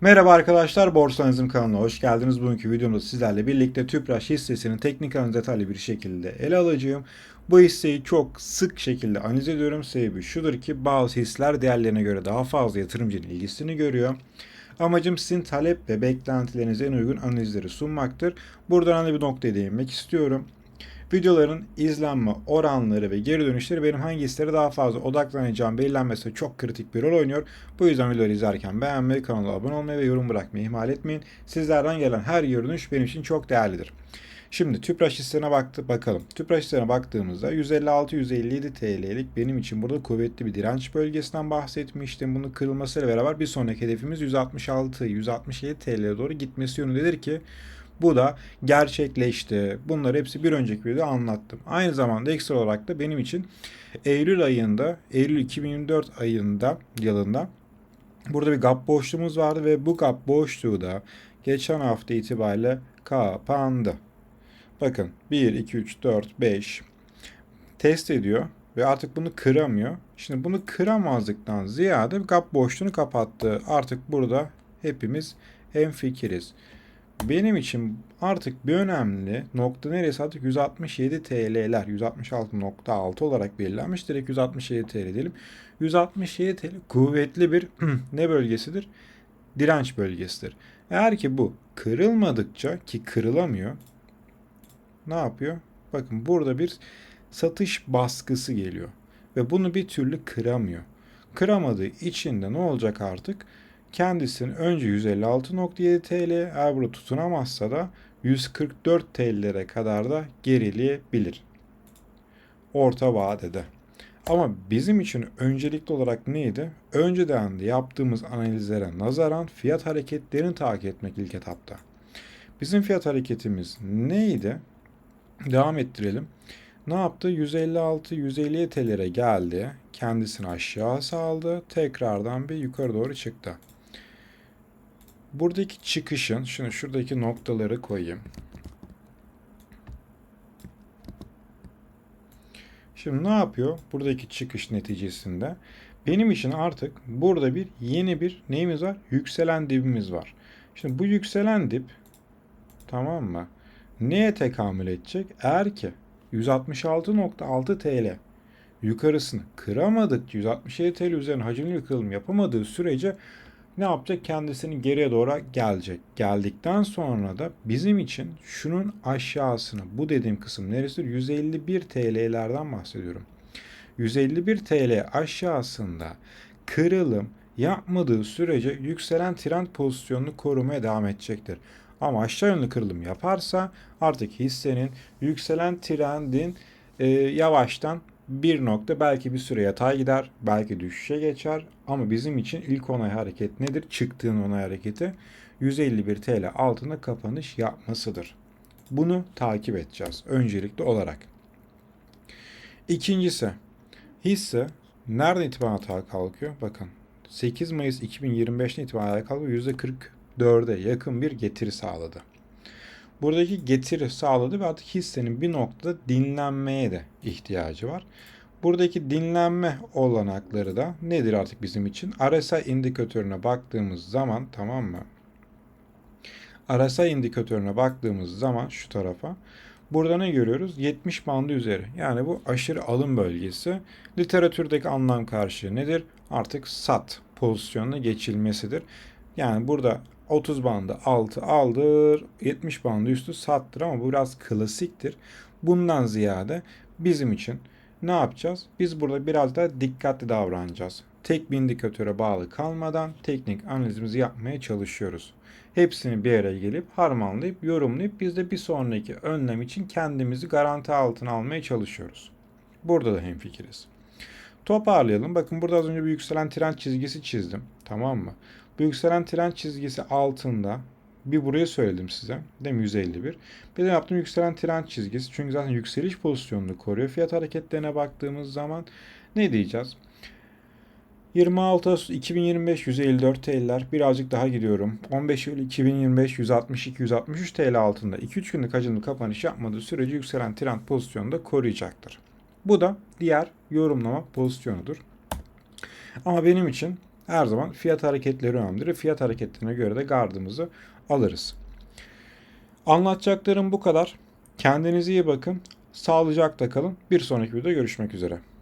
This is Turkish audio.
Merhaba arkadaşlar, Borsa Analizim kanalına hoş geldiniz. Bugünkü videomda sizlerle birlikte Tüpraş hissesinin teknik analiz detaylı bir şekilde ele alacağım. Bu hisseyi çok sık şekilde analiz ediyorum. Sebebi şudur ki bazı hisseler diğerlerine göre daha fazla yatırımcının ilgisini görüyor. Amacım sizin talep ve beklentilerinize en uygun analizleri sunmaktır. Buradan önemli bir noktaya değinmek istiyorum. Videoların izlenme oranları ve geri dönüşleri benim hangi hislere daha fazla odaklanacağım belirlenmesi çok kritik bir rol oynuyor. Bu yüzden videoları izlerken beğenmeyi, kanala abone olmayı ve yorum bırakmayı ihmal etmeyin. Sizlerden gelen her geri benim için çok değerlidir. Şimdi Tüpraş hissene baktı, bakalım. Tüpraş hissene baktığımızda 156-157 TL'lik benim için burada kuvvetli bir direnç bölgesinden bahsetmiştim. Bunun kırılmasıyla beraber bir sonraki hedefimiz 166-167 TL'ye doğru gitmesi yönündedir ki bu da gerçekleşti. Bunları hepsi bir önceki videoda anlattım. Aynı zamanda ekstra olarak da benim için Eylül ayında, Eylül 2024 ayında yılında burada bir gap boşluğumuz vardı ve bu gap boşluğu da geçen hafta itibariyle kapandı. Bakın 1, 2, 3, 4, 5 test ediyor ve artık bunu kıramıyor. Şimdi bunu kıramazlıktan ziyade gap boşluğunu kapattı. Artık burada hepimiz hemfikiriz. Benim için artık bir önemli nokta neresi artık 167 TL'ler 166.6 olarak belirlenmiş. Direkt 167 TL diyelim. 167 TL kuvvetli bir ne bölgesidir? Direnç bölgesidir. Eğer ki bu kırılmadıkça ki kırılamıyor ne yapıyor? Bakın burada bir satış baskısı geliyor ve bunu bir türlü kıramıyor. Kıramadığı için de ne olacak artık? Kendisini önce 156.7 TL eğer burada tutunamazsa da 144 TL'lere kadar da gerileyebilir. Orta vadede. Ama bizim için öncelikli olarak neydi? Önceden de yaptığımız analizlere nazaran fiyat hareketlerini takip etmek ilk etapta. Bizim fiyat hareketimiz neydi? Devam ettirelim. Ne yaptı? 156-150 TL'lere geldi. Kendisini aşağı saldı. Tekrardan bir yukarı doğru çıktı. Buradaki çıkışın, şunu şuradaki noktaları koyayım. Şimdi ne yapıyor? Buradaki çıkış neticesinde benim için artık burada bir yeni bir neyimiz var? Yükselen dibimiz var. Şimdi bu yükselen dip tamam mı? Neye tekamül edecek? Eğer ki 166.6 TL yukarısını kıramadık 167 TL üzerine hacimli bir yapamadığı sürece ne yapacak? Kendisini geriye doğru gelecek. Geldikten sonra da bizim için şunun aşağısını bu dediğim kısım neresi? 151 TL'lerden bahsediyorum. 151 TL aşağısında kırılım yapmadığı sürece yükselen trend pozisyonunu korumaya devam edecektir. Ama aşağı yönlü kırılım yaparsa artık hissenin yükselen trendin e, yavaştan bir nokta belki bir süre yatay gider, belki düşüşe geçer ama bizim için ilk onay hareket nedir? Çıktığın onay hareketi 151 TL altında kapanış yapmasıdır. Bunu takip edeceğiz öncelikli olarak. İkincisi hisse nereden itibaren atağa kalkıyor? Bakın 8 Mayıs 2025'ten itibaren atağa kalkıyor. %44'e yakın bir getiri sağladı. Buradaki getiri sağladı ve artık hissenin bir noktada dinlenmeye de ihtiyacı var. Buradaki dinlenme olanakları da nedir artık bizim için? RSI indikatörüne baktığımız zaman tamam mı? RSI indikatörüne baktığımız zaman şu tarafa burada ne görüyoruz? 70 bandı üzeri. Yani bu aşırı alım bölgesi. Literatürdeki anlam karşılığı nedir? Artık sat pozisyonuna geçilmesidir. Yani burada 30 bandı altı aldır, 70 bandı üstü sattır ama bu biraz klasiktir. Bundan ziyade bizim için ne yapacağız? Biz burada biraz daha dikkatli davranacağız. Tek bir indikatöre bağlı kalmadan teknik analizimizi yapmaya çalışıyoruz. Hepsini bir araya gelip harmanlayıp yorumlayıp biz de bir sonraki önlem için kendimizi garanti altına almaya çalışıyoruz. Burada da hemfikiriz. Toparlayalım. Bakın burada az önce bir yükselen trend çizgisi çizdim. Tamam mı? Bu yükselen trend çizgisi altında bir buraya söyledim size. Değil mi? 151. Bir de yaptığım yükselen trend çizgisi. Çünkü zaten yükseliş pozisyonunu koruyor. Fiyat hareketlerine baktığımız zaman ne diyeceğiz? 26 Ağustos 2025 154 TL'ler birazcık daha gidiyorum. 15 Eylül 2025 162 163 TL altında 2-3 günlük hacimli kapanış yapmadığı sürece yükselen trend pozisyonunu da koruyacaktır. Bu da diğer yorumlama pozisyonudur. Ama benim için her zaman fiyat hareketleri önemlidir. Fiyat hareketlerine göre de gardımızı alırız. Anlatacaklarım bu kadar. Kendinize iyi bakın. Sağlıcakla kalın. Bir sonraki videoda görüşmek üzere.